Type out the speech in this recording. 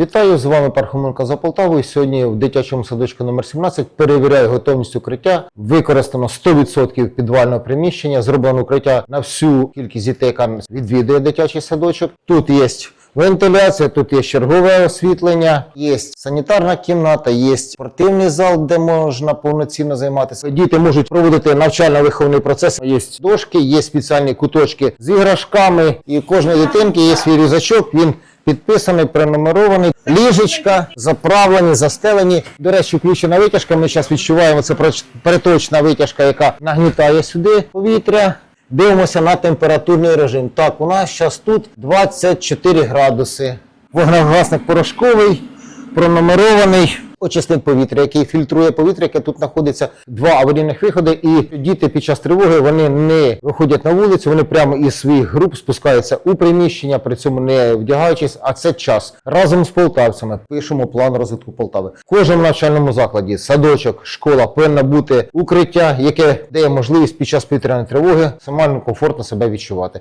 Вітаю з вами Пархоменко за Полтавою. Сьогодні в дитячому садочку номер 17 перевіряю готовність укриття. Використано 100% підвального приміщення. Зроблено укриття на всю кількість дітей, яка відвідує дитячий садочок. Тут є вентиляція, тут є чергове освітлення, є санітарна кімната, є спортивний зал, де можна повноцінно займатися. Діти можуть проводити навчально-виховний процес. Є дошки, є спеціальні куточки з іграшками, і кожної дитинки є свій рюкзачок. Він підписаний, пронумерований. Ліжечка заправлені, застелені. До речі, включена витяжка. Ми зараз відчуваємо це переточна витяжка, яка нагнітає сюди повітря. Дивимося на температурний режим. Так, у нас зараз тут 24 градуси. Вогнегасник порошковий, пронумерований. Очисник повітря, який фільтрує повітря, яке тут знаходиться два аварійних виходи, і діти під час тривоги вони не виходять на вулицю, вони прямо із своїх груп спускаються у приміщення, при цьому не вдягаючись. А це час разом з полтавцями пишемо план розвитку Полтави. Кожному навчальному закладі, садочок, школа повинна бути укриття, яке дає можливість під час повітряної тривоги максимально комфортно себе відчувати.